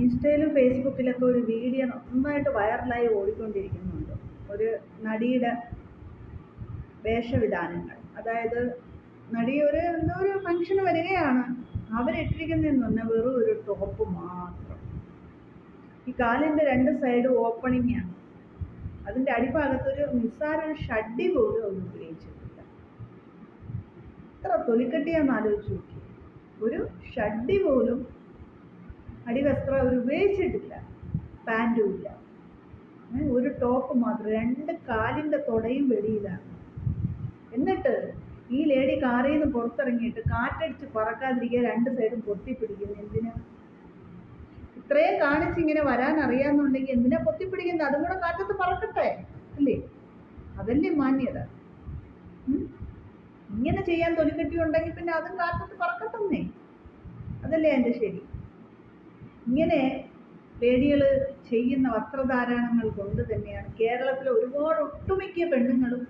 ഇൻസ്റ്റയിലും ഫേസ്ബുക്കിലൊക്കെ ഒരു വീഡിയോ നന്നായിട്ട് വൈറലായി ഓടിക്കൊണ്ടിരിക്കുന്നുണ്ട്. ഒരു നടിയുടെ വേഷവിധാനങ്ങൾ. അതായത് നടി ഒരു എന്തോ ഒരു ഫംഗ്ഷന് വരികയാണ്. അവരിട്ടിരിക്കുന്നതെന്ന് പറഞ്ഞാൽ വെറും ഒരു ടോപ്പ് മാത്രം. ഈ കാലിന്റെ രണ്ട് സൈഡും ഓപ്പണിംഗ് ആണ്. അതിന്റെ അടിഭാഗത്തൊരു നിസ്സാര ഷഡ്ഡി പോലും ഒന്നും ഉപയോഗിച്ചിട്ടില്ല എത്ര തൊലിക്കട്ടിയാന്ന് ആലോചിച്ച് നോക്കി ഒരു ഷഡ്ഡി പോലും അടിവസ്ത്രം അവർ ഉപയോഗിച്ചിട്ടില്ല. പാന്റും ഇല്ല. ഒരു ടോപ്പ് മാത്രം രണ്ട് കാലിന്റെ തുടയും വെളിയിലാണ്. എന്നിട്ട് ഈ ലേഡി കാറിൽ നിന്ന് പുറത്തിറങ്ങിയിട്ട് കാറ്റടിച്ച് പറക്കാതിരിക്കാൻ രണ്ട് സൈഡും പൊത്തിപ്പിടിക്കുന്നു എന്തിനാ? ഇത്രയും കാണിച്ച് ഇങ്ങനെ വരാൻ അറിയാന്നുണ്ടെങ്കിൽ എന്തിനാ പൊത്തിപ്പിടിക്കുന്നത്? അതും കൂടെ കാറ്റത്ത് പറക്കട്ടെ അല്ലേ? അതല്ലേ മാന്യത. ഇങ്ങനെ ചെയ്യാൻ തൊലിക്കെട്ടി ഉണ്ടെങ്കിൽ പിന്നെ അതും കാറ്റത്ത് പറക്കട്ടെന്നേ. അതല്ലേ എന്റെ ശരി? ഇങ്ങനെ ലേഡികൾ ചെയ്യുന്ന വസ്ത്രധാരണങ്ങൾ കൊണ്ട് തന്നെയാണ് കേരളത്തിലെ ഒരുപാട് ഒട്ടുമിക്ക പെണ്ണുങ്ങളും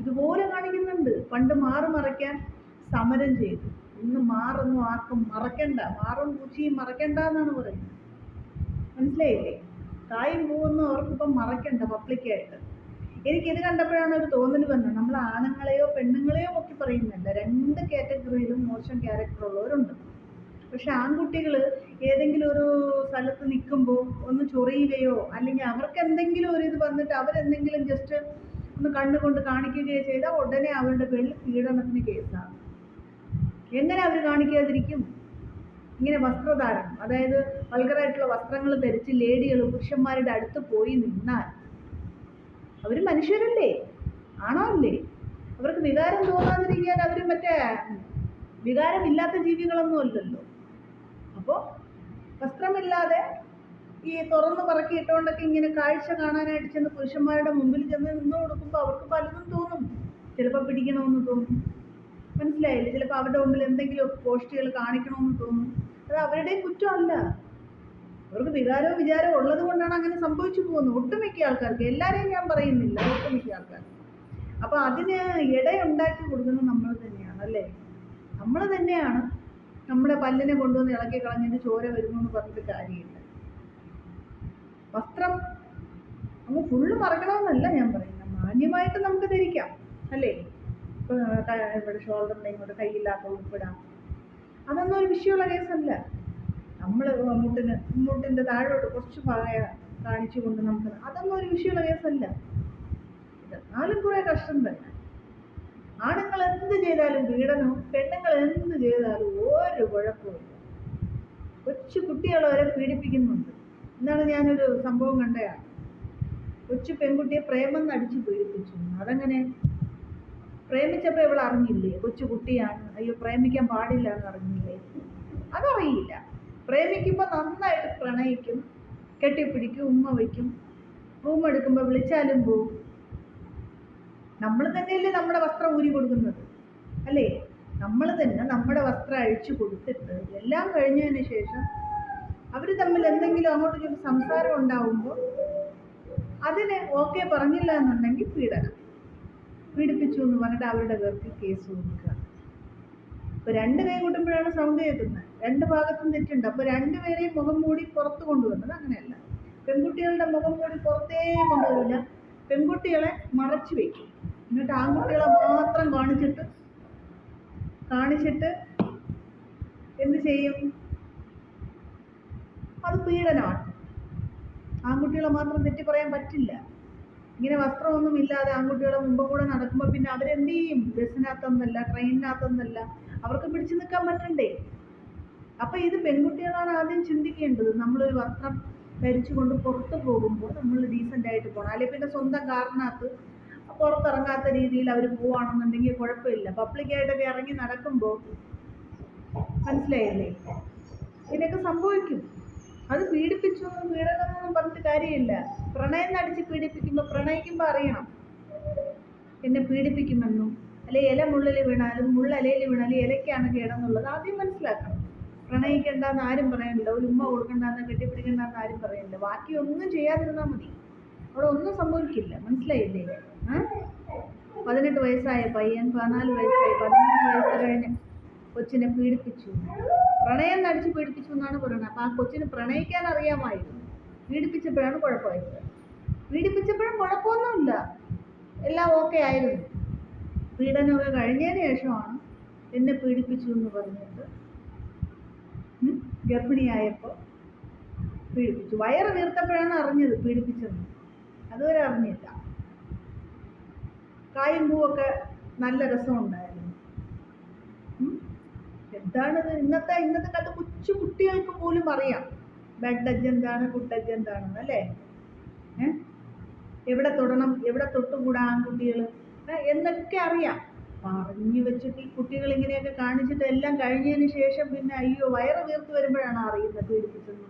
ഇതുപോലെ കാണിക്കുന്നുണ്ട്. പണ്ട് മാറു മറയ്ക്കാൻ സമരം ചെയ്തു. ഇന്ന് മാറൊന്നും ആർക്കും മറക്കണ്ട. മാറും പൂച്ചയും മറക്കണ്ട എന്നാണ് പറയുന്നത്. മനസ്സിലായില്ലേ? കായും പൂവൊന്നും അവർക്കിപ്പം മറക്കണ്ട പബ്ലിക്കായിട്ട്. എനിക്ക് ഇത് കണ്ടപ്പോഴാണ് ഒരു തോന്നൽ വന്നത്. നമ്മൾ ആണുങ്ങളെയോ പെണ്ണുങ്ങളെയോ ഒക്കെ പറയുന്നില്ല. രണ്ട് കാറ്റഗറിയിലും മോശം ക്യാരക്ടറുള്ളവരുണ്ട്. പക്ഷെ ആൺകുട്ടികൾ ഏതെങ്കിലും ഒരു സ്ഥലത്ത് നിൽക്കുമ്പോൾ ഒന്ന് ചൊറിയുകയോ അല്ലെങ്കിൽ അവർക്ക് എന്തെങ്കിലും ഒരു ഇത് വന്നിട്ട് അവരെന്തെങ്കിലും ജസ്റ്റ് ഒന്ന് കണ്ണുകൊണ്ട് കാണിക്കുകയോ ചെയ്താൽ ഉടനെ അവരുടെ പേരിൽ പീഡനത്തിന് കേസാണ് എങ്ങനെ അവർ കാണിക്കാതിരിക്കും? ഇങ്ങനെ വസ്ത്രധാരണം അതായത് വൾഗറായിട്ടുള്ള വസ്ത്രങ്ങൾ ധരിച്ച് ലേഡികൾ പുരുഷന്മാരുടെ അടുത്ത് പോയി നിന്നാൽ അവർ മനുഷ്യരല്ലേ? ആണോ അല്ലേ അവർക്ക് വികാരം തോന്നാതിരിക്കാൻ അവർ മറ്റേ വികാരമില്ലാത്ത ജീവികളൊന്നും അല്ലല്ലോ. അപ്പോൾ വസ്ത്രമില്ലാതെ ഈ തുറന്ന് പറക്കി ഇട്ടുകൊണ്ടൊക്കെ ഇങ്ങനെ കാഴ്ച കാണാനായിട്ട് ചെന്ന് പുരുഷന്മാരുടെ മുമ്പിൽ ചെന്ന് നിന്ന് കൊടുക്കുമ്പോൾ അവർക്ക് പലതും തോന്നും. ചിലപ്പോൾ പിടിക്കണമെന്ന് തോന്നും. മനസ്സിലായില്ലേ? ചിലപ്പോൾ അവരുടെ മുമ്പിൽ എന്തെങ്കിലും പോസ്റ്റുകൾ കാണിക്കണമെന്ന് തോന്നും. അത് അവരുടെ കുറ്റമല്ല. അവർക്ക് വികാരവും വിചാരവും ഉള്ളത് കൊണ്ടാണ് അങ്ങനെ സംഭവിച്ചു പോകുന്നത്. ഒട്ടുമിക്ക ആൾക്കാർക്ക്. എല്ലാവരെയും ഞാൻ പറയുന്നില്ല. ഒട്ടുമിക്ക ആൾക്കാർക്ക്. അപ്പോൾ അതിന് ഇടയുണ്ടാക്കി കൊടുക്കുന്നത് നമ്മൾ തന്നെയാണ് അല്ലേ? നമ്മൾ തന്നെയാണ് നമ്മുടെ പല്ലിനെ കൊണ്ടുവന്ന് ഇളക്കി കളഞ്ഞിട്ട് ചോര വരുന്നു എന്ന് പറഞ്ഞിട്ട് കാര്യമില്ല. വസ്ത്രം അങ്ങ് ഫുള്ള് മറക്കണമെന്നല്ല ഞാൻ പറയുന്നത്. മാന്യമായിട്ട് നമുക്ക് ധരിക്കാം അല്ലേ? ഇപ്പോൾ ഇവിടെ ഷോൾഡറിന്റെ ഇങ്ങോട്ട് കൈയില്ലാത്ത ഉൾപ്പെടാം. അതൊന്നും ഒരു വിഷയമുള്ള കേസല്ല. നമ്മൾ മുട്ടിന് മുട്ടിന്റെ താഴോട്ട് കുറച്ച് പായ കാണിച്ചുകൊണ്ട് നമുക്ക് അതൊന്നും ഒരു വിഷയമുള്ള കേസല്ല. എന്നാലും കുറേ കഷ്ടം തന്നെ. ആണുങ്ങൾ എന്ത് ചെയ്താലും പീഡനവും പെണ്ണുങ്ങൾ എന്ത് ചെയ്താലും ഒരു കുഴപ്പമില്ല കൊച്ചു കുട്ടികൾ വരെ പീഡിപ്പിക്കുന്നുണ്ട്. എന്നാണ് ഞാനൊരു സംഭവം കണ്ടതാണ്. കൊച്ചു പെൺകുട്ടിയെ പ്രേമം നടിച്ച് പീഡിപ്പിച്ചു. അതങ്ങനെ പ്രേമിച്ചപ്പോൾ ഇവൾ അറിഞ്ഞില്ലേ? കൊച്ചു കുട്ടിയാണ്. അയ്യോ പ്രേമിക്കാൻ പാടില്ല എന്ന് അറിഞ്ഞില്ലേ? അതറിയില്ല. പ്രേമിക്കുമ്പോൾ നന്നായിട്ട് പ്രണയിക്കും കെട്ടിപ്പിടിക്കും ഉമ്മ വയ്ക്കും. റൂം എടുക്കുമ്പോൾ വിളിച്ചാലും പോവും. നമ്മൾ തന്നെയല്ലേ നമ്മുടെ വസ്ത്രം ഊരി കൊടുക്കുന്നത്? അല്ലേ? നമ്മൾ തന്നെ നമ്മുടെ വസ്ത്രം അഴിച്ചു കൊടുത്തിട്ട് എല്ലാം കഴിഞ്ഞതിന് ശേഷം അവർ തമ്മിൽ എന്തെങ്കിലും അങ്ങോട്ട് ഇങ്ങോട്ടും സംസാരം ഉണ്ടാവുമ്പോൾ അതിന് ഓക്കെ പറഞ്ഞില്ല എന്നുണ്ടെങ്കിൽ പീഡനം. പീഡിപ്പിച്ചു എന്ന് പറഞ്ഞിട്ട് അവരുടെ പേർക്ക് കേസ് കൊടുക്കുക. ഇപ്പൊ രണ്ട് കൈ കൂട്ടുമ്പോഴാണ് സൗണ്ട് കേൾക്കുന്നത്. രണ്ട് ഭാഗത്തും തെറ്റുണ്ട്. അപ്പൊ രണ്ടുപേരെയും മുഖം മൂടി പുറത്ത് കൊണ്ടുവന്നത് അങ്ങനെയല്ല. പെൺകുട്ടികളുടെ മുഖം മൂടി പുറത്തേ കൊണ്ടുവരില്ല. പെൺകുട്ടികളെ മറച്ചു വെക്കും. എന്നിട്ട് ആൺകുട്ടികളെ മാത്രം കാണിച്ചിട്ട് കാണിച്ചിട്ട് എന്ത് ചെയ്യും? അത് പീഡനമാണ് ആൺകുട്ടികളെ മാത്രം തെറ്റി പറയാൻ പറ്റില്ല. ഇങ്ങനെ വസ്ത്രമൊന്നും ഇല്ലാതെ ആൺകുട്ടികളെ മുമ്പ് കൂടെ നടക്കുമ്പോൾ പിന്നെ അവരെന്ത് ചെയ്യും? ബസ്സിനകത്തൊന്നല്ല ട്രെയിനിനകത്തൊന്നല്ല. അവർക്ക് പിടിച്ചു നിൽക്കാൻ പറ്റണ്ടേ? അപ്പം ഇത് പെൺകുട്ടികളാണ് ആദ്യം ചിന്തിക്കേണ്ടത്. നമ്മളൊരു വസ്ത്രം ധരിച്ചുകൊണ്ട് പുറത്ത് പോകുമ്പോൾ നമ്മൾ ഡീസന്റ് ആയിട്ട് പോകണം അല്ലെങ്കിൽ പിന്നെ സ്വന്തം കാറിനകത്ത് പുറത്തിറങ്ങാത്ത രീതിയിൽ അവർ പോവാണെന്നുണ്ടെങ്കിൽ കുഴപ്പമില്ല. പബ്ലിക്കായിട്ടൊക്കെ ഇറങ്ങി നടക്കുമ്പോൾ മനസ്സിലായില്ലേ? ഇതിനൊക്കെ സംഭവിക്കും. അത് പീഡിപ്പിച്ചു പീഡനമൊന്നും പറഞ്ഞിട്ട് കാര്യമില്ല. പ്രണയം നടിച്ച് പീഡിപ്പിക്കുമ്പോൾ പ്രണയിക്കുമ്പോൾ അറിയണം. എന്നെ പീഡിപ്പിക്കുമെന്നും അല്ലെ ഇല മുള്ളിൽ വീണാലും മുള്ളലയിൽ വീണാലും ഇലയ്ക്കാണ് കേടെന്നുള്ളത് ആദ്യം മനസ്സിലാക്കണം. പ്രണയിക്കണ്ടെന്ന് ആരും പറയണ്ട ഒരു ഉമ്മ കൊടുക്കണ്ടെന്ന് കെട്ടിപ്പിടിക്കണ്ടെന്ന് ആരും പറയണ്ട. ബാക്കി ഒന്നും ചെയ്യാതിരുന്നാൽ മതി. അവിടെ ഒന്നും സംഭവിക്കില്ല. മനസ്സിലായില്ലേ? പതിനെട്ട് വയസ്സായ പയ്യൻ പതിനാല് വയസ്സായി പതിമൂന്ന് വയസ്സ് കഴിഞ്ഞ് കൊച്ചിനെ പീഡിപ്പിച്ചു. പ്രണയം നടിച്ച് പീഡിപ്പിച്ചു എന്നാണ് പറയുന്നത്. അപ്പം ആ കൊച്ചിന് പ്രണയിക്കാൻ അറിയാമായിരുന്നു. പീഡിപ്പിച്ചപ്പോഴാണ് കുഴപ്പമായത്. പീഡിപ്പിച്ചപ്പോഴും കുഴപ്പമൊന്നുമില്ല. എല്ലാം ഓക്കെ ആയിരുന്നു. പീഡനമൊക്കെ കഴിഞ്ഞതിന് ശേഷമാണ് എന്നെ പീഡിപ്പിച്ചു എന്ന് പറഞ്ഞിട്ട് ഗർഭിണിയായപ്പോൾ പീഡിപ്പിച്ചു. വയറ് വീർത്തപ്പോഴാണ് അറിഞ്ഞത് പീഡിപ്പിച്ചെന്ന്. അതുവരെ അറിഞ്ഞില്ല. കായും പൂവൊക്കെ നല്ല രസമുണ്ടായിരുന്നു. എന്താണത്? ഇന്നത്തെ ഇന്നത്തെ കാലത്ത് കൊച്ചു കുട്ടികൾക്ക് പോലും അറിയാം. ബെഡ് ടച്ച് എന്താണ് ഫുഡ് ടച്ച് അല്ലേ? എവിടെ തൊടണം എവിടെ തൊട്ടുകൂടാ ആൺകുട്ടികൾ എന്നൊക്കെ അറിയാം. പറഞ്ഞു വെച്ചിട്ട് ഈ കുട്ടികൾ ഇങ്ങനെയൊക്കെ കാണിച്ചിട്ട് എല്ലാം കഴിഞ്ഞതിന് ശേഷം പിന്നെ അയ്യോ വയറ് വീർത്ത് വരുമ്പോഴാണ് അറിയുന്നത് പേടിപ്പിച്ചത്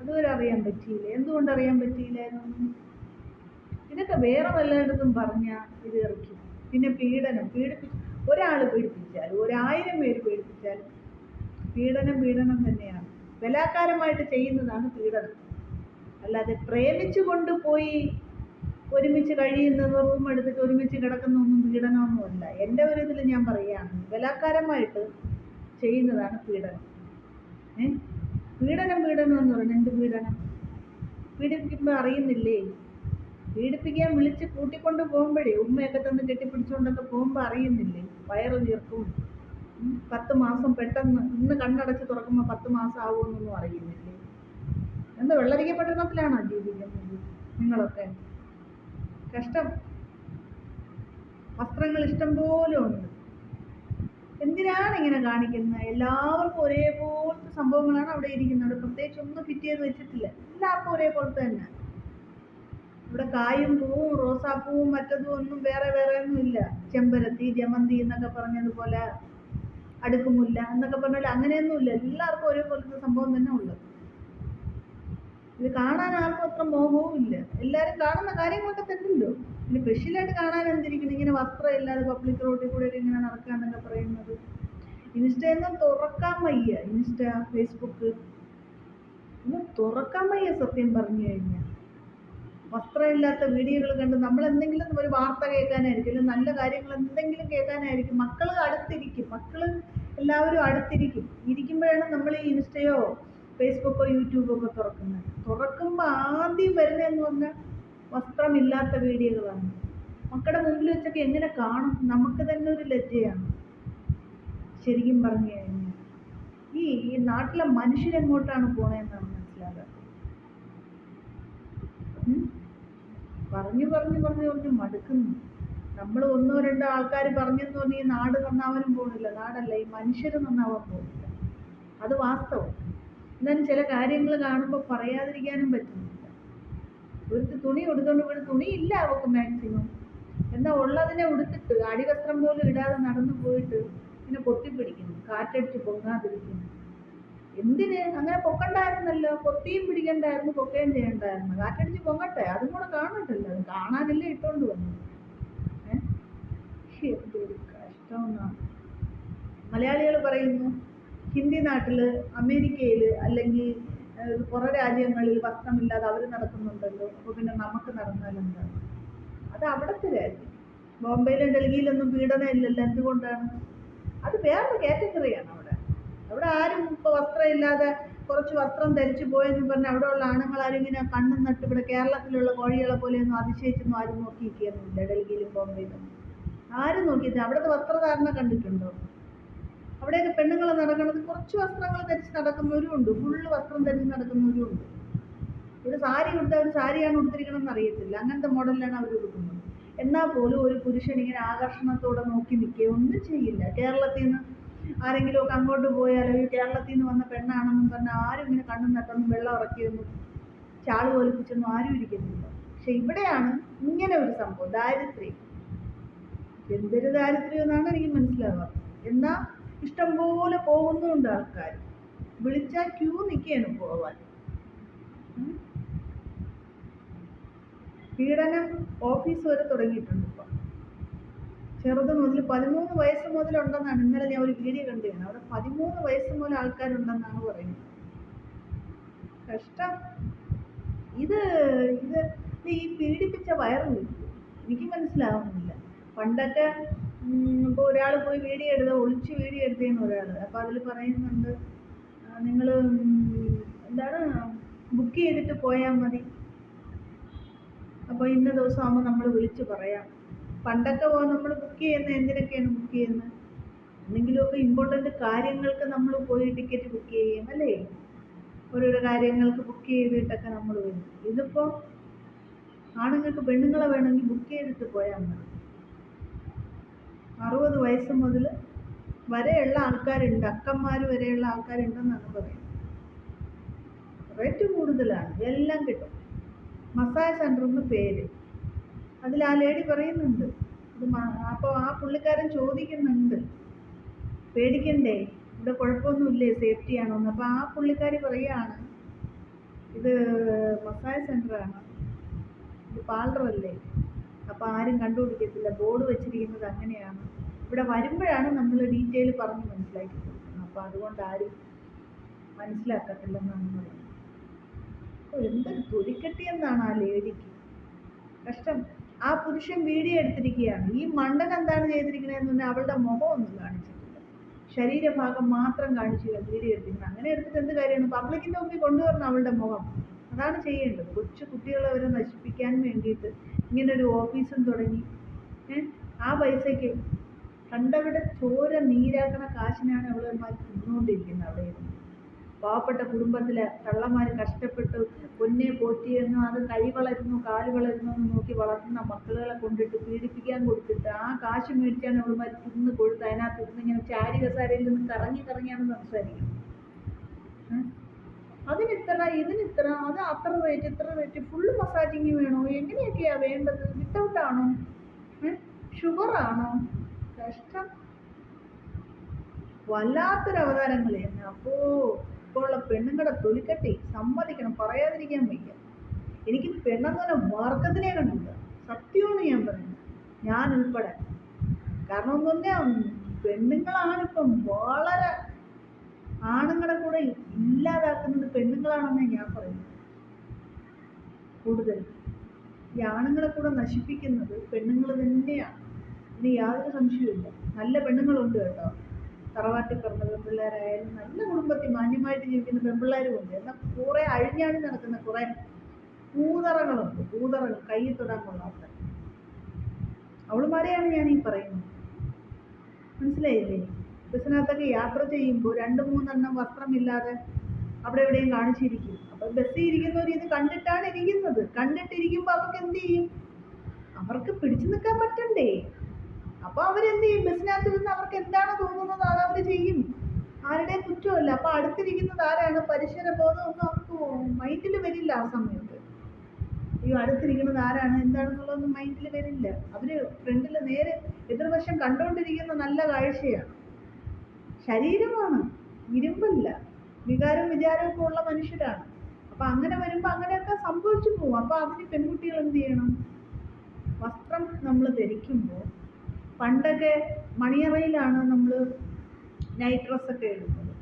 അതുവരെ അറിയാൻ പറ്റിയില്ല. എന്തുകൊണ്ട് അറിയാൻ പറ്റിയില്ലായിരുന്നു ഇതൊക്കെ വേറെ വല്ലയിടത്തും പറഞ്ഞാൽ ഇത് ഇറക്കും. പിന്നെ പീഡനം പീഡിപ്പിച്ച് ഒരാൾ പീഡിപ്പിച്ചാൽ ഒരായിരം പേര് പീഡിപ്പിച്ചാലും പീഡനം പീഡനം തന്നെയാണ്. ബലാത്കാരമായിട്ട് ചെയ്യുന്നതാണ് പീഡനം. അല്ലാതെ പ്രേമിച്ചു കൊണ്ടുപോയി ഒരുമിച്ച് കഴിയുന്നത് റൂം എടുത്തിട്ട് ഒരുമിച്ച് കിടക്കുന്നൊന്നും പീഡനമൊന്നുമല്ല. എന്റെ ഒരു ഇതിൽ ഞാൻ പറയുകയാണ് ബലാത്കാരമായിട്ട് ചെയ്യുന്നതാണ് പീഡനം. ഏ? പീഡനം പീഡനം എന്ന് പറയുന്നത് എന്ത് പീഡനം? പീഡിപ്പിക്കുമ്പോൾ അറിയുന്നില്ലേ? പീഡിപ്പിക്കാൻ വിളിച്ച് കൂട്ടിക്കൊണ്ട് പോകുമ്പോഴേ ഉമ്മയൊക്കെ തന്ന് കെട്ടിപ്പിടിച്ചുകൊണ്ടൊക്കെ പോകുമ്പോൾ അറിയുന്നില്ലേ? വയറ് വീർക്കും. ഉം, പത്ത് മാസം പെട്ടെന്ന് ഇന്ന് കണ്ണടച്ച് തുറക്കുമ്പോൾ പത്ത് മാസം ആവുമെന്നൊന്നും അറിയുന്നില്ലേ? എന്ത് വെള്ളരിക്ക പട്ടണത്തിലാണോ ജീവിക്കുന്നത് നിങ്ങളൊക്കെ? കഷ്ടം. വസ്ത്രങ്ങൾ ഇഷ്ടം പോലെ ഉണ്ട്. എന്തിനാണ് ഇങ്ങനെ കാണിക്കുന്നത്? എല്ലാവർക്കും ഒരേപോലത്തെ സംഭവങ്ങളാണ് അവിടെ ഇരിക്കുന്നത്. അവിടെ പ്രത്യേകിച്ച് ഒന്നും ഫിറ്റ് ചെയ്ത് വെച്ചിട്ടില്ല. എല്ലാവർക്കും ഒരേപോലത്തെ തന്നെ. ഇവിടെ കായും പൂവും റോസാപ്പൂവും മറ്റതും ഒന്നും വേറെ വേറെ ഒന്നും ഇല്ല. ചെമ്പരത്തി ജമന്തി എന്നൊക്കെ പറഞ്ഞതുപോലെ അടുക്കുമുല്ല എന്നൊക്കെ പറഞ്ഞാൽ അങ്ങനെയൊന്നുമില്ല എല്ലാവർക്കും ഒരേപോലത്തെ സംഭവം തന്നെ ഉള്ളത്. ഇത് കാണാൻ ആർക്കും അത്ര മോഹവും ഇല്ല. എല്ലാവരും കാണുന്ന കാര്യങ്ങളൊക്കെ തന്നെയല്ലോ പിന്നെ സ്പെഷ്യലായിട്ട് കാണാൻ എന്തിരിക്കുന്നു? ഇങ്ങനെ വസ്ത്രം ഇല്ലാതെ പബ്ലിക് റോഡിൽ കൂടെ ഇങ്ങനെ നടക്കാന്നൊക്കെ പറയുന്നത്. ഇൻസ്റ്റയൊന്നും തുറക്കാൻ വയ്യ. Insta Facebook. ഒന്നും തുറക്കാൻ വയ്യ സത്യം പറഞ്ഞു കഴിഞ്ഞാൽ വസ്ത്രമില്ലാത്ത വീഡിയോകൾ കണ്ട് നമ്മൾ എന്തെങ്കിലും ഒരു വാർത്ത കേൾക്കാനായിരിക്കും അല്ലെങ്കിൽ നല്ല കാര്യങ്ങൾ എന്തെങ്കിലും കേൾക്കാനായിരിക്കും. മക്കൾ അടുത്തിരിക്കും മക്കൾ എല്ലാവരും അടുത്തിരിക്കും. ഇരിക്കുമ്പോഴാണ് നമ്മൾ ഈ ഇൻസ്റ്റയോ ഫേസ്ബുക്കോ യൂട്യൂബോ ഒക്കെ തുറക്കുന്നത്. തുറക്കുമ്പോൾ ആദ്യം വരുന്നതെന്ന് പറഞ്ഞാൽ വസ്ത്രമില്ലാത്ത വീഡിയോകളാണ്. മക്കളുടെ മുമ്പിൽ വെച്ചൊക്കെ എങ്ങനെ കാണും? നമുക്ക് തന്നെ ഒരു ലജ്ജയാണ്. ശരിക്കും പറഞ്ഞു കഴിഞ്ഞാൽ. ഈ നാട്ടിലെ മനുഷ്യരെങ്ങോട്ടാണ് പോണതെന്നാണ് പറഞ്ഞു പറഞ്ഞു പറഞ്ഞു പറഞ്ഞു മടുക്കുന്നു. നമ്മൾ ഒന്നോ രണ്ടോ ആൾക്കാർ പറഞ്ഞെന്ന് പറഞ്ഞ് ഈ നാട് നന്നാവാനും പോകുന്നില്ല. നാടല്ല ഈ മനുഷ്യർ നന്നാവാൻ പോകുന്നില്ല. അത് വാസ്തവം. എന്നാലും ചില കാര്യങ്ങൾ കാണുമ്പോൾ പറയാതിരിക്കാനും പറ്റുന്നില്ല. ഒരു തുണി ഉടുത്തോണ്ട് പോയി തുണി ഇല്ല അവൾക്ക് മാക്സിമം എന്നാൽ ഉള്ളതിനെ ഉടുത്തിട്ട് അടിവസ്ത്രം പോലും ഇടാതെ നടന്നു പോയിട്ട് ഇങ്ങനെ പൊട്ടിപ്പിടിക്കുന്നു. കാറ്റടിച്ച് പൊങ്ങാതിരിക്കുന്നു. എന്തിന്? അങ്ങനെ പൊക്കണ്ടായിരുന്നല്ലോ. കൊത്തിയും പിടിക്കണ്ടായിരുന്നു പൊക്കുകയും ചെയ്യണ്ടായിരുന്നു. കാറ്റടിച്ച് പൊങ്ങട്ടെ. അതും കൂടെ കാണട്ടല്ലോ അത് കാണാനല്ലേ ഇട്ടോണ്ട് വന്നു എന്തൊരു കഷ്ടമെന്നാണ് മലയാളികൾ പറയുന്നു ഹിന്ദി നാട്ടിൽ അമേരിക്കയിൽ അല്ലെങ്കിൽ പുറ രാജ്യങ്ങളിൽ വസ്ത്രമില്ലാതെ അവർ നടക്കുന്നുണ്ടല്ലോ. അപ്പോൾ പിന്നെ നമുക്ക് നടന്നാലെന്താണ് അത് അവിടുത്തെ രാജ്യം. ബോംബെയിലും ഡൽഹിയിലൊന്നും പീഡനം ഇല്ലല്ലോ. എന്തുകൊണ്ടാണ്? അത് വേറൊരു കാറ്റഗറിയാണ് അവിടെ. അവിടെ ആരും ഇപ്പോൾ വസ്ത്രമില്ലാതെ കുറച്ച് വസ്ത്രം ധരിച്ചു പോയെന്ന് പറഞ്ഞാൽ ഉള്ള ആണുങ്ങൾ ആരും ഇങ്ങനെ കണ്ണും നട്ട് ഇവിടെ കേരളത്തിലുള്ള കോഴികളെ പോലെയൊന്നും അതിശയിച്ചൊന്നും ആരും നോക്കിയിരിക്കുന്നില്ല ഡൽഹിയിലും ബോംബെയിലും ആരും നോക്കിയിട്ട് അവിടുത്തെ വസ്ത്രധാരണ കണ്ടിട്ടുണ്ടോ? അവിടെയൊക്കെ പെണ്ണുങ്ങൾ നടക്കുന്നത് കുറച്ച് വസ്ത്രങ്ങൾ ധരിച്ച് നടക്കുന്നവരും ഉണ്ട്. ഫുള്ള് വസ്ത്രം ധരിച്ച് നടക്കുന്നവരും ഉണ്ട്. ഇവിടെ സാരി ഉടുത്ത ഒരു സാരിയാണ് ഉടുത്തിരിക്കണമെന്ന് അറിയത്തില്ല. അങ്ങനത്തെ മോഡലിലാണ് അവർ ഉടുക്കുന്നത്. എന്നാൽ പോലും ഒരു പുരുഷൻ ഇങ്ങനെ ആകർഷണത്തോടെ നോക്കി നിൽക്കുകയോ ഒന്നും ചെയ്യില്ല. കേരളത്തിൽ നിന്ന് ആരെങ്കിലും ഒക്കെ അങ്ങോട്ട് പോയാലോ? ഈ കേരളത്തിൽ നിന്ന് വന്ന പെണ്ണാണെന്നും പറഞ്ഞാൽ ആരും ഇങ്ങനെ കണ്ണും നട്ടൊന്നും വെള്ളം ഇറക്കിയൊന്നും ചാൾ പോലിപ്പിച്ചൊന്നും ആരും ഇരിക്കുന്നില്ല. പക്ഷെ ഇവിടെയാണ് ഇങ്ങനെ ഒരു സംഭവം ദാരിദ്ര്യം. എന്തൊരു ദാരിദ്ര്യം എന്നാണ് എനിക്ക് മനസ്സിലാവുക. എന്നാൽ ഇഷ്ടംപോലെ പോകുന്നുണ്ട് ആൾക്കാർ. വിളിച്ചാൽ ക്യൂ നിൽക്കുകയാണ് പോവാൻ. പീഡനം ഓഫീസ് വരെ തുടങ്ങിയിട്ടുണ്ട് ഇപ്പം. ചെറുത് മുതൽ പതിമൂന്ന് വയസ്സ് മുതലുണ്ടെന്നാണ് ഇന്നലെ ഞാൻ ഒരു വീഡിയോ കണ്ടതാണ് അവിടെ പതിമൂന്ന് വയസ്സ് മുതൽ ആൾക്കാരുണ്ടെന്നാണ് പറയുന്നത്. കഷ്ടം. ഇത് ഇത് ഈ പീഡിപ്പിച്ച വയറും എനിക്ക് മനസ്സിലാവുന്നില്ല. പണ്ടൊക്കെ ഇപ്പോൾ ഒരാൾ പോയി വീഡിയോ എടുത്ത ഒളിച്ച് വീഡിയോ എടുത്തേന്ന് ഒരാൾ. അപ്പോൾ അതിൽ പറയുന്നുണ്ട് നിങ്ങൾ എന്താണ് ബുക്ക് ചെയ്തിട്ട് പോയാൽ മതി. അപ്പോൾ ഇന്ന ദിവസമാകുമ്പോൾ നമ്മൾ വിളിച്ച് പറയാം. പണ്ടൊക്കെ നമ്മൾ ബുക്ക് ചെയ്യുന്നത് എന്തിനൊക്കെയാണ് ബുക്ക് ചെയ്യുന്നത്? എന്തെങ്കിലുമൊക്കെ ഇമ്പോർട്ടന്റ് കാര്യങ്ങൾക്ക് നമ്മൾ പോയി ടിക്കറ്റ് ബുക്ക് ചെയ്യും അല്ലേ? ഓരോരോ കാര്യങ്ങൾക്ക് ബുക്ക് ചെയ്തിട്ടൊക്കെ നമ്മൾ വരും. ഇതിപ്പോൾ ആണുങ്ങൾക്ക് പെണ്ണുങ്ങളെ വേണമെങ്കിൽ ബുക്ക് ചെയ്തിട്ട് പോയാൽ മതി. അറുപത് വയസ്സ് മുതൽ വരെയുള്ള ആൾക്കാരുണ്ട് അക്കന്മാർ വരെയുള്ള ആൾക്കാരുണ്ടെന്നാണ് പറയുന്നത്. റേറ്റ് കൂടുതലാണ് എല്ലാം കിട്ടും. മസാജ് സെന്റർ പേര്. അതിൽ ആ ലേഡി പറയുന്നുണ്ട്. ഇത് അപ്പോൾ ആ പുള്ളിക്കാരൻ ചോദിക്കുന്നുണ്ട്. പേടിക്കണ്ടേ? ഇവിടെ കുഴപ്പമൊന്നുമില്ലേ? സേഫ്റ്റി ആണോന്ന്. അപ്പോൾ ആ പുള്ളിക്കാരി പറയുകയാണ് ഇത് മസാജ് സെന്ററാണ് ഇത് പാർലറല്ലേ അപ്പോൾ ആരും കണ്ടുപിടിക്കത്തില്ല. ബോർഡ് വെച്ചിരിക്കുന്നത് അങ്ങനെയാണ്. ഇവിടെ വരുമ്പോഴാണ് നമ്മൾ ഡീറ്റെയിൽ പറഞ്ഞ് മനസ്സിലാക്കി കൊടുക്കുന്നത് അപ്പോൾ അതുകൊണ്ട് ആരും മനസ്സിലാക്കത്തില്ലെന്നാണ് പറയുന്നത്. എന്തൊരു തൊലിക്കെട്ടിയെന്നാണ് ആ ലേഡിക്ക്. കഷ്ടം. ആ പുരുഷൻ വീഡിയോ എടുത്തിരിക്കുകയാണ്. ഈ മണ്ടൻ എന്താണ് ചെയ്തിരിക്കണതെന്ന് പറഞ്ഞാൽ അവളുടെ മുഖം ഒന്നും കാണിച്ചിട്ടില്ല ശരീരഭാഗം മാത്രം കാണിച്ചു വീഡിയോ എടുത്തിരിക്കുന്നത്. അങ്ങനെ എടുത്തിട്ട് എന്ത് കാര്യമാണ്? പബ്ലിക്കിന്റെ മുമ്പിൽ കൊണ്ടുവരണം അവളുടെ മുഖം. അതാണ് ചെയ്യേണ്ടത്. കൊച്ചു കുട്ടികളെ വരെ നശിപ്പിക്കാൻ വേണ്ടിയിട്ട് ഇങ്ങനൊരു ഓഫീസും തുടങ്ങി. ആ പൈസയ്ക്ക് കണ്ടവിടെ ചോര നീരാക്കണ കാശിനാണ് അവളെ തിന്നുകൊണ്ടിരിക്കുന്നത് അവിടെ ഇരുന്ന്. പാവപ്പെട്ട കുടുംബത്തിലെ തള്ളമാർ കഷ്ടപ്പെട്ട്. പൊന്നെ പോറ്റിയെന്നും അത് കൈ വളരുന്നു കാൽ വളരുന്നു എന്ന് നോക്കി വളർത്തുന്ന മക്കളുകളെ കൊണ്ടിട്ട് പീഡിപ്പിക്കാൻ കൊടുത്തിട്ട് ആ കാശ് മേടിച്ചാണ് അവളുമാർ തിന്ന് കൊടുത്ത് അതിനകത്ത് ഇങ്ങനെ ചാരി കസാരയിൽ നിന്ന് കറങ്ങി കറങ്ങിയാണ് സംസാരിക്കുന്നത്? അതിനിത്ര ഇതിനിത്ര അത് അത്ര റേറ്റ് ഇത്ര റേറ്റ് ഫുള്ള് മസാജിങ് വേണോ? എങ്ങനെയൊക്കെയാ വേണ്ടത്? വിത്തൗട്ട് ആണോ? ഷുഗർ ആണോ? കഷ്ടം. വല്ലാത്തൊരു അവതാരങ്ങളെ അപ്പോ ഇപ്പോൾ പെണ്ണുങ്ങളെ തൊലിക്കട്ടി സമ്മതിക്കണം പറയാതിരിക്കാൻ വയ്യ. എനിക്ക് പെണ്ണങ്ങനെ വർഗത്തിനെ കണ്ടില്ല സത്യമാണ് ഞാൻ പറയുന്നത്. ഞാൻ ഉൾപ്പെടെ. കാരണം എന്ന് പറഞ്ഞാൽ പെണ്ണുങ്ങളാണിപ്പം വളരെ ആണുങ്ങളെ കൂടെ ഇല്ലാതാക്കുന്നത് പെണ്ണുങ്ങളാണെന്നേ ഞാൻ പറയുന്നത്. കൂടുതൽ. ഈ ആണുങ്ങളെ കൂടെ നശിപ്പിക്കുന്നത് പെണ്ണുങ്ങൾ തന്നെയാണ്. ഇതിന് യാതൊരു സംശയവും ഇല്ല നല്ല പെണ്ണുങ്ങളുണ്ട് കേട്ടോ. തറവാട്ടിൽ പിറന്ന പെൺപിള്ളേരായാലും നല്ല കുടുംബത്തിൽ മാന്യമായിട്ട് ജീവിക്കുന്ന പെൺപിള്ളേരും ഉണ്ട് എന്നാൽ കുറേ അഴിഞ്ഞാടി നടക്കുന്ന കുറേ കൂതറകളുണ്ട്. കൂതറകൾ കയ്യിൽ തൊടാൻ കൊള്ളാത്ത അവളുമാരെയാണ് ഞാൻ ഈ പറയുന്നത്. മനസ്സിലായില്ലേ? ബസ്സിനകത്തൊക്കെ യാത്ര ചെയ്യുമ്പോൾ രണ്ട് മൂന്നെണ്ണം വസ്ത്രമില്ലാതെ അവിടെ എവിടെയും കാണിച്ചിരിക്കും. അപ്പം ബസ്സിൽ ഇരിക്കുന്നവർ ഇത് കണ്ടിട്ടാണ് ഇരിക്കുന്നത്. കണ്ടിട്ടിരിക്കുമ്പോൾ അവർക്ക് എന്ത് ചെയ്യും? അവർക്ക് പിടിച്ചു നിൽക്കാൻ പറ്റണ്ടേ? അപ്പോൾ അവരെന്ത് ചെയ്യും? ബസ്സിനകത്ത് ഇരുന്ന് അവർക്ക് എന്താണ് തോന്നുന്നത്? അത് അവർ ചെയ്യും. ആരുടെയും കുറ്റമല്ല. അപ്പോൾ അടുത്തിരിക്കുന്നത് ആരാണ്? പരിസര ബോധമൊന്നും അവർക്ക് മൈൻഡിൽ വരില്ല ആ സമയത്ത്. ഈ അടുത്തിരിക്കുന്നത് ആരാണ്? എന്താണെന്നുള്ളതൊന്നും മൈൻഡിൽ വരില്ല. അവർ ഫ്രണ്ടിൽ നേരെ എതിർവശം കണ്ടുകൊണ്ടിരിക്കുന്ന നല്ല കാഴ്ചയാണ്. ശരീരമാണ്. ഇരുമ്പല്ല. വികാരവും വിചാരമൊക്കെ ഉള്ള മനുഷ്യരാണ്. അപ്പൊ അങ്ങനെ വരുമ്പോൾ അങ്ങനെയൊക്കെ സംഭവിച്ചു പോകും അപ്പൊ അതിന് പെൺകുട്ടികൾ എന്ത് ചെയ്യണം? വസ്ത്രം നമ്മൾ ധരിക്കുമ്പോൾ പണ്ടൊക്കെ മണിയറയിലാണ് നമ്മൾ നൈട്രസ് ഒക്കെ ഇടുന്നത്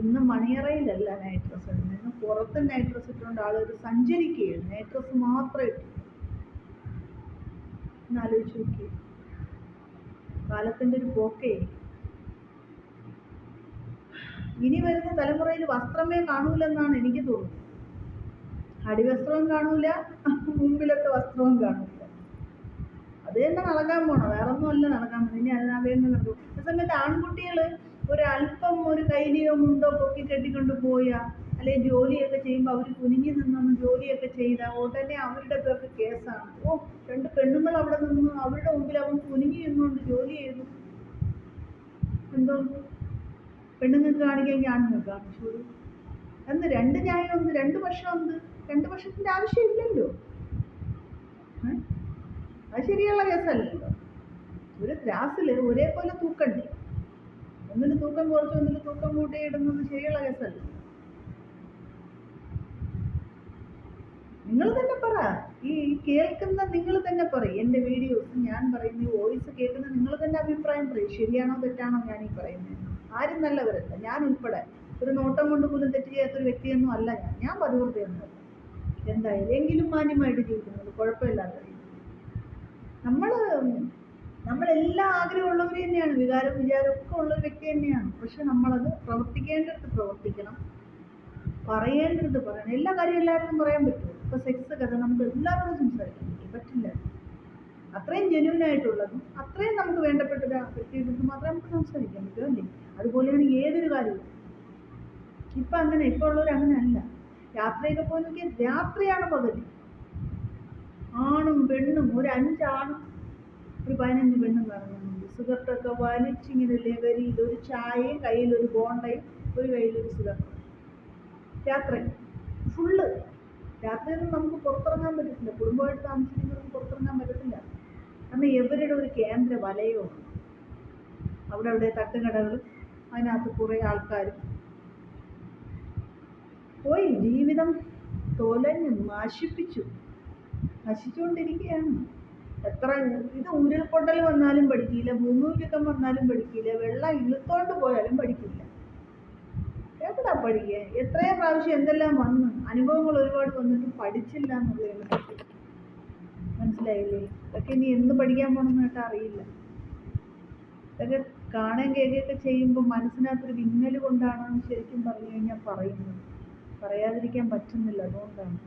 ഇന്ന് മണിയറയിലല്ല നൈട്രസ് ഡ്രസ്സ് ഇന്ന് പുറത്ത് ഡ്രസ്സ് ഇട്ടുകൊണ്ട് ആളുകൾ സഞ്ചരിക്കുകയാണ്. നൈറ്റ് ഡ്രസ്സ് മാത്രം ഇട്ടു. ഒന്ന് ആലോചിച്ച് നോക്കി കാലത്തിന്റെ ഒരു പോക്കേ. ഇനി വരുന്ന തലമുറയിൽ വസ്ത്രമേ കാണൂലെന്നാണ് എനിക്ക് തോന്നുന്നത്. അടിവസ്ത്രവും കാണൂല മുമ്പിലത്തെ വസ്ത്രവും കാണൂല. അത് തന്നെ നടക്കാൻ പോണം. വേറെ ഒന്നുമല്ല നടക്കാൻ പോണ. ഇനി അതിനകത്ത് അത് തന്നെ നടക്കും. ആ സമയത്ത് ഒരു അല്പം ഒരു കൈലിയോ മുണ്ടോ പൊക്കി കെട്ടിക്കൊണ്ട് പോയാൽ അല്ലെങ്കിൽ ജോലിയൊക്കെ ചെയ്യുമ്പോൾ അവർ കുനിഞ്ഞു നിന്നൊന്ന് ജോലിയൊക്കെ ചെയ്താൽ ഉടനെ അവരുടെ പേർക്ക് കേസാണ്. ഓ രണ്ട് പെണ്ണുങ്ങൾ അവിടെ നിന്ന് അവരുടെ മുമ്പിൽ അവൻ കുനിഞ്ഞു നിന്നുകൊണ്ട് ജോലി ചെയ്തു. എന്തോ പെണ്ണുങ്ങൾക്ക് കാണിക്കാൻ ആണുങ്ങൾക്ക്? കാണിച്ചു എന്ന് രണ്ട് ന്യായം ഉണ്ട് രണ്ട് വർഷം ഉണ്ട് രണ്ട് പക്ഷത്തിന്റെ ആവശ്യമില്ലല്ലോ. ഏ? അത് ശരിയുള്ള കേസല്ലല്ലോ ഒരു ഗ്രാസിൽ ഒരേപോലെ തൂക്കണ്ടേ. ഒന്നിന് തൂക്കം കുറച്ച് ഒന്നിന് തൂക്കം കൂട്ടി ഇടുന്നത് ശരിയുള്ള കേസല്ല. നിങ്ങൾ തന്നെ പറ. ഈ കേൾക്കുന്ന നിങ്ങൾ തന്നെ പറ. എന്റെ വീഡിയോസ് ഞാൻ പറയുന്ന വോയിസ് കേൾക്കുന്ന നിങ്ങൾ തന്നെ അഭിപ്രായം പറയും. ശരിയാണോ തെറ്റാണോ ഞാൻ ഈ പറയുന്നത് ആരും നല്ലവരല്ല. ഞാൻ ഉൾപ്പെടെ. ഒരു നോട്ടം കൊണ്ട് പോലും തെറ്റ് ചെയ്യാത്തൊരു വ്യക്തിയൊന്നും അല്ല ഞാൻ. ഞാൻ പതിവൃത്തിയൊന്നുമല്ല എന്തായാലും എങ്കിലും മാന്യമായിട്ട് ജീവിക്കുന്നത്. കുഴപ്പമില്ലാത്ത രീതിയിൽ. നമ്മൾ നമ്മളെല്ലാ ആഗ്രഹമുള്ളവർ തന്നെയാണ്. വികാരം വിചാരം ഒക്കെ ഉള്ള വ്യക്തി തന്നെയാണ്. പക്ഷെ നമ്മളത് പ്രവർത്തിക്കേണ്ടടുത്ത് പ്രവർത്തിക്കണം. പറയേണ്ടടുത്ത് പറയണം. എല്ലാ കാര്യം എല്ലാവർക്കും പറയാൻ പറ്റും. ഇപ്പൊ സെക്സ് കഥ നമുക്ക് എല്ലാവരോടും സംസാരിക്കാൻ പറ്റും. പറ്റില്ല. അത്രയും ജെന്യൂൻ ആയിട്ടുള്ളതും അത്രയും നമുക്ക് വേണ്ടപ്പെട്ട വ്യക്തിയെടുത്ത് മാത്രമേ നമുക്ക് സംസാരിക്കാൻ പറ്റൂ അല്ലേ? അതുപോലെയാണ് ഏതൊരു കാര്യവും. ഇപ്പം അങ്ങനെ ഇപ്പോൾ ഉള്ളവർ അങ്ങനെ അല്ല യാത്രയൊക്കെ പോയി നോക്കിയാൽ രാത്രിയാണ് പകുതി ആണും പെണ്ണും ഒരു അഞ്ചാണും ഒരു പതിനഞ്ച് പെണ്ണും കാണുന്നുണ്ട് സിഗരറ്റൊക്കെ വലിച്ചിങ്ങനെ ലഹരിയിൽ ഒരു ചായയും കയ്യിലൊരു ബോണ്ടയും ഒരു കയ്യിലൊരു സിഗരറ്റും രാത്രി ഫുള്ള് രാത്രിയൊന്നും നമുക്ക് പുറത്തിറങ്ങാൻ പറ്റത്തില്ല. കുടുംബമായിട്ട് താമസിക്കുന്നവർക്ക് പുറത്തിറങ്ങാൻ പറ്റത്തില്ല. കാരണം ഇവരുടെ ഒരു കേന്ദ്ര വലയോ അവിടെ അവിടെ തട്ടുകടകൾ അതിനകത്ത് കുറേ ആൾക്കാർ. പോയി ജീവിതം തൊലഞ്ഞു നശിപ്പിച്ചു. നശിച്ചുകൊണ്ടിരിക്കുകയാണ്. എത്ര ഇത് ഉരുൾപൊട്ടൽ വന്നാലും പഠിക്കില്ല ഭൂമിയുരുക്കം വന്നാലും പഠിക്കില്ല വെള്ളം ഇളുത്തോണ്ട് പോയാലും പഠിക്കില്ല. എവിടാ പഠിക്കുക എത്രയും പ്രാവശ്യം എന്തെല്ലാം വന്നു അനുഭവങ്ങൾ ഒരുപാട് വന്നിട്ട് പഠിച്ചില്ല എന്നുള്ളതാണ്. മനസ്സിലായില്ലേ? ഇതൊക്കെ ഇനി എന്ത് പഠിക്കാൻ പോകണമെന്നിട്ട് അറിയില്ല. ഇതൊക്കെ കാണാൻ കേൾക്കുകയൊക്കെ ചെയ്യുമ്പോൾ മനസ്സിനകത്തൊരു വിങ്ങൽ കൊണ്ടാണ് ശരിക്കും പറഞ്ഞു കഴിഞ്ഞാൽ പറയുന്നത്. പറയാതിരിക്കാൻ പറ്റുന്നില്ല അതുകൊണ്ടാണ്.